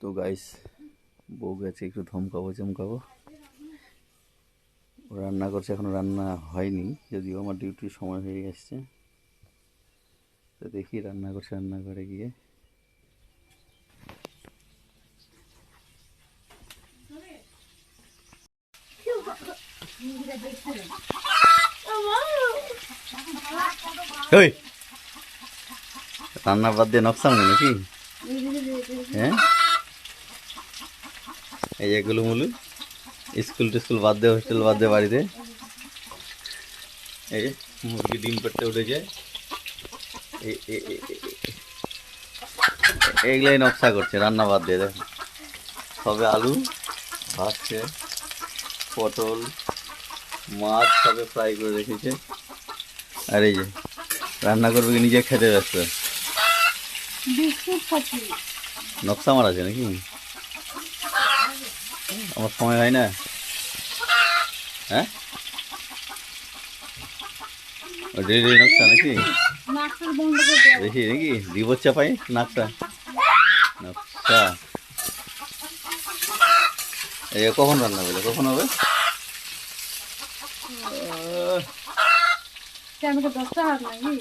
তো গাইস বউ গেছে, একটু ধমকাবো, চমকাবো। রান্না করছে, এখনও রান্না হয়নি, যদিও আমার ডিউটির সময় হয়ে আসছে তো দেখি রান্না করছে রান্না করে গিয়ে রান্না বাদ দিয়ে নকশা নাকি? হ্যাঁ? এই যে গুলু মুলু স্কুল টিস্কুল বাদ দিয়ে হোস্টেল বাদ দিয়ে বাড়িতে। এই যে মুরগি ডিম পেটতে উঠে যায় এই- এই- এই- এই- এই- এইগুলাই নকশা করছে রান্না বাদ দিয়ে দেখো। সবে আলু ভাজছে পটল মাছ সবে ফ্রাই করে রেখেছে। আর এই যে রান্না করবে কি নিজে খেতে ব্যস্ত? নকশা আমার আছে নাকি? আমার সময় হয় না। হ্যাঁ? ডেলি নকশা নাকি? দেখি নাকি দিব চাপাই নাকটা নকশা এই কখন রান্না বলে কখন হবে? দশটা হাত নাকি?